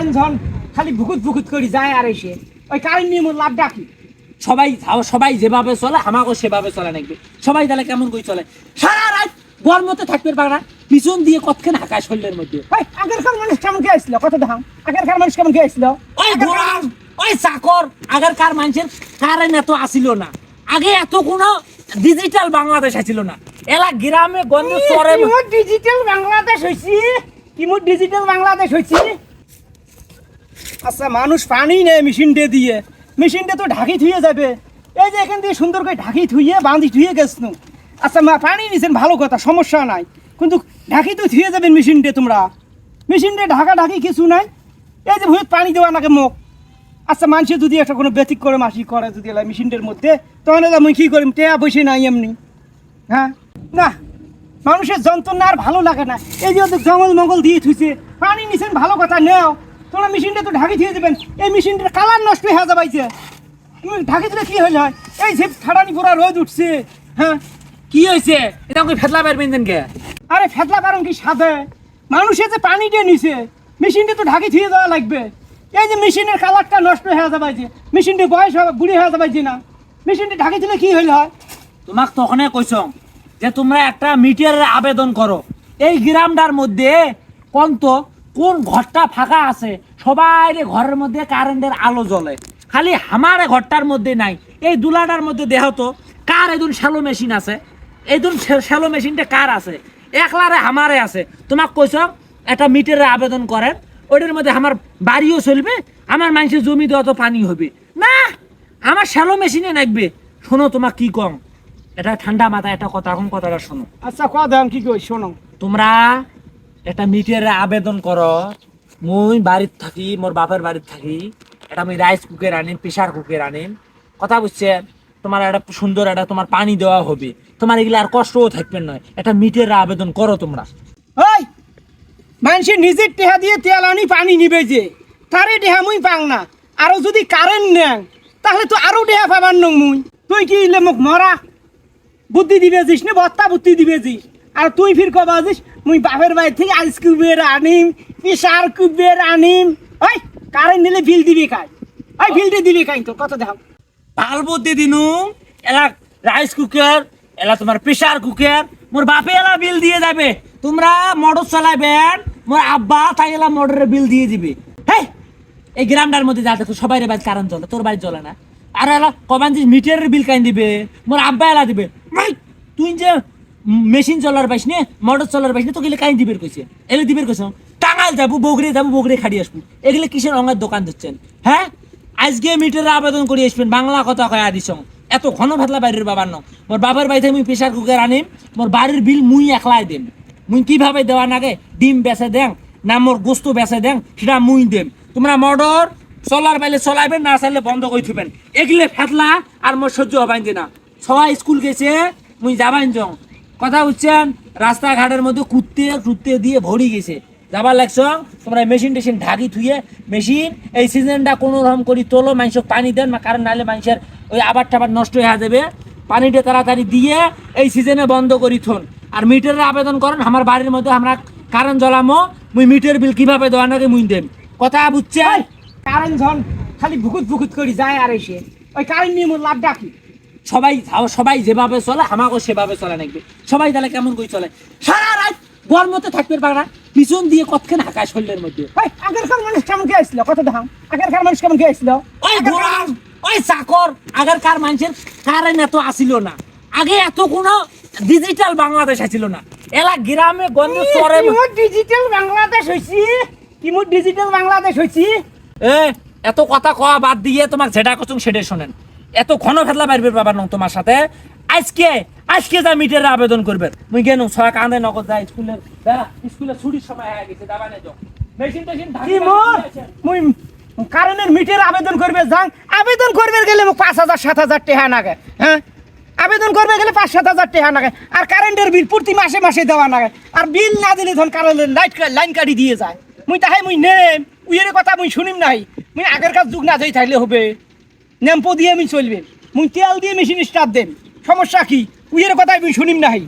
Current যখন খালি ভুকুত ভুকুত করি যায় আর এসে। ওই কারেন্ট নিয়ে মোর লাভ ডাকি। সবাই সবাই যেভাবে চলে আমাকেও সেভাবে চলে নাকি? সবাই তাহলে কেমন করে চলে? সারা রাত গরমতে থাকবে পারে পিছন দিয়ে কতক্ষণ হাঁকায় শরীরের মধ্যে? ওই আগেরকার মানুষ কেমন কে আসছিল কত দেখাম আগেরকার মানুষ কেমন কে আসছিল ওই গোলাম ওই চাকর আগের কার মানুষের কারেন্ট এত আসিল না। আগে এত কোনো ডিজিটাল বাংলাদেশ আছিল না। এলা গ্রামে গঞ্জে চরে ডিজিটাল বাংলাদেশ হয়েছি কি মোর ডিজিটাল বাংলাদেশ হয়েছি আচ্ছা মানুষ পানি নেই মেশিন দিয়ে। দিয়ে মেশিন দিয়ে তো ঢাকি থুয়ে যাবে। এই যে এখান দিয়ে সুন্দর করে ঢাকি থুয়ে, বাঁধি থুয়ে গেছনু। আচ্ছা মা, পানি নিছেন, ভালো কথা, সমস্যা নাই। কিন্তু ঢাকি তো থুয়ে যাবেন মেশিন দিয়ে তোমরা। মেশিন দিয়ে ঢাকা ঢাকি কিছু নাই। এই যে ভুয়ে পানি দেওয়া নাকি মুখ আচ্ছা মানুষের যদি একটা কোনো ব্যতিক করে মাসি করে যদি এলা মেশিনটার মধ্যে তখন এলা মুই কী করিম টেয়া বসে নাই এমনি। হ্যাঁ? না, মানুষের যন্ত্রণা আর ভালো লাগে না। এই যে জঙ্গল মঙ্গল দিয়ে থুইছে। পানি নিছেন, ভালো কথা, নেও। তোমরা মেশিনটা তো ঢাকি দিয়ে দেবেন। এই মেশিনটার কালার নষ্ট হয়ে যাবাইছে। তুমি ঢাকি দিলে কি হইল? হয় এই যে ঠাডানি পুরা রোদ উঠছে। হ্যাঁ? কি হয়েছে এটা আমাকে ফেতলা পারবেন কে? আরে ফেতলা পারন কি সাথে মানুষে যে পানি দিয়ে নিছে মেশিনটা তো ঢাকি থুয়ে দেওয়া লাগবে। এই যে মেশিনের কালারটা নষ্ট হয়ে যাবাইছে মেশিনটি বয়স হবে বুড়ি হয়ে যাবাইছে না। মেশিনটি ঢাকি দিলে কি হইল? হয় তোমাক তখনই কইছ যে তোমরা একটা মিটারের আবেদন করো। এই গ্রামটার মধ্যে কোন তো কোন ঘরটা ফাঁকা আছে? সবাই ঘরের মধ্যে কারেন্টের আলো জ্বলে। খালি আমার ঘরটার মধ্যে নাই এই দুলাটার মধ্যে দেহ তো। কার এদুন শ্যালো মেশিন আছে? এদুন শ্যালো মেশিনটা কার আছে? একলারে আমারে আছে। তোমাক কইছ একটা মিটারে আবেদন করেন ওইটার মধ্যে আমার বাড়িও চলবে আমার মানুষের জমি দেওয়া তো পানি হবে। না আমার শ্যালো মেশিনে নাকবে। শোনো তোমাক কি কম এটা ঠান্ডা মাথায় একটা কথা এখন কথাটা শোনো। আচ্ছা দেন কি কই শোনো। তোমরা একটা মিটারে আবেদন করো। মুই বাড়িত থাকি, মোর বাপের বাড়িত থাকি। এটা আমি রাইস কুকার আনিম প্রেশার কুকার আনিম। কথা বুঝছেন তোমার একটা সুন্দর একটা তোমার পানি দেওয়া হবে। তোমার এগুলো আর কষ্টও থাকবে নয় এটা মিটারে আবেদন করো তোমরা। ওই মানুষের নিজের টেহা দিয়ে তেল আনি, পানি নিবে যে। তারে টেহা মুই পাং না। আরও যদি কারেন্ট নেন, তাহলে তো আরও টেহা পাবার নং মুই। তুই কি মোক মরা? বুদ্ধি দিবে জিস নে, বত্তা বুদ্ধি দিবে জিস। আর তুই ফির কবা জিস মুই বাপের বাড়ি থেকে আইস কুবের আনিম প্রেশার কুবের আনিম ওই কারেন্ট নিলে বিল দিবি কাই ওই বিলটা দিবি কাই তো কত দেখাও। ভালো বুদ্ধি দিনু। এলা রাইস কুকার এলা তোমার প্রেশার কুকার মোর বাপে এলা বিল দিয়ে যাবে। তোমরা মোটর চালাবেন মোর আব্বা তাই এলা মোটরের বিল দিয়ে দিবে। হ্যাঁ এই গ্রামটার মধ্যে যা দেখো সবাই বাড়ি কারণ চলে তোর বাড়ি চলে না। আর এলা কমান যে মিটারের বিল কাইন দিবে, মোর আব্বা এলা দিবে। তুই যে মেশিন চলার পাইস নে, মোটর চলার পাইস নে তো গেলে কাইন দিবের কইছে। এলে দিবের কইছে টাঙ্গাল যাব বগড়ে যাব বগড়ে খাড়ি আসব। এগুলো কিসের রঙের দোকান দিচ্ছেন? হ্যাঁ? আজকে মিটারে আবেদন করে আসবেন, বাংলা কথা কয় আদিস এত ঘন ভাতলা বাইরের বাবার ন মোর বাবার বাড়িতে মুই প্রেশার কুকার আনিম, মোর বাড়ির বিল মুই একলাই দেম। মুই কীভাবে দেওয়া নাগে? ডিম বেচে দেন না মোর গোস্ত বেচে দেন সেটা মুই দেম। তোমরা মর্ডর চলার বাইলে চলাইবেন, না চাইলে বন্ধ করে থুবেন এগুলো ফেতলা আর মোর সহ্য হবাইন না সবাই স্কুল গেছে, মুই যাবাইন যাও। কথা বুঝছেন? রাস্তাঘাটের মধ্যে কুত্তে টুত্তে দিয়ে ভরি গেছে। যাবার লাগছ, তোমরা মেশিন টেশিন ঢাকি থুয়ে মেশিন এই সিজনটা কোনো রকম করি তোলো, মানুষক পানি দেন কারণ নাহলে মানুষের ওই আবার টাবার নষ্ট হয়ে যাবে। পানিটা তাড়াতাড়ি দিয়ে এই সিজনে বন্ধ করি থন। আর মিটারের আবেদন করেন, আমার বাড়ির মধ্যে আমরা কারেন্ট জ্বলামো, মুই মিটার বিল কীভাবে দেওয়া নাকি মুই দেম কথা বুঝছে কারেন্ট যখন খালি ভুকুত ভুকুত করি যায় আর এসে। ওই কারেন্ট নিয়ে মোর লাভ ডাকি। সবাই সবাই যেভাবে চলে আমাকেও সেভাবে চলে নাকবে সবাই তাহলে কেমন করে চলে? সারা রাত গরমতে থাকবে পারে পিছন দিয়ে কতক্ষণ হাঁকায় শরীরের মধ্যে? আগেরকার মানুষ কেমন কে কত দেখাম আগেরকার মানুষ কেমন কে আসছিল ওই ওই চাকর আগের কার মানুষের কারেন্ট এত আসিল না? আগে এত কোনো ডিজিটাল বাংলাদেশ আছিল না। এলা গ্রামে গঞ্জে চরে ডিজিটাল বাংলাদেশ হইছি? ডিজিটাল বাংলাদেশ হইছি? এ এত কথা কওয়া বাদ দিয়ে তোমার যেটা কচুং সেটা শোনেন। এত ঘন ফেতলা পারবে বাবার নং তোমার সাথে। আজকে আজকে যা মিটারে আবেদন করবে। মুই গেনু ছয় কান্দে নগদ যাই স্কুলের দাঁড়া স্কুলে ছুটির সময় হয়ে গেছে দাবা নাই যাও। মেশিন টেশিন কি মোর? মুই কারেন্টের মিটার আবেদন করবে যাং। আবেদন করবে গেলে মোক পাঁচ হাজার সাত হাজার টেহা নাগে হ্যাঁ? আবেদন করবে গেলে পাঁচ সাত হাজার টেহা নাগে। আর কারেন্টের বিল প্রতি মাসে মাসে দেওয়া নাগে। আর বিল না দিলে ধন কারেন্টের লাইট লাইন কাটি দিয়ে যায়। মুই তাহাই মুই নেম উইয়ের কথা মুই শুনিম নাই। মুই আগের কাজ যুগ না যাই থাকলে হবে। নেম্পো দিয়ে আমি চলবে। মুই তেল দিয়ে মেশিন স্টার্ট দেন সমস্যা কি? উইয়ের কথা আমি শুনিম নাই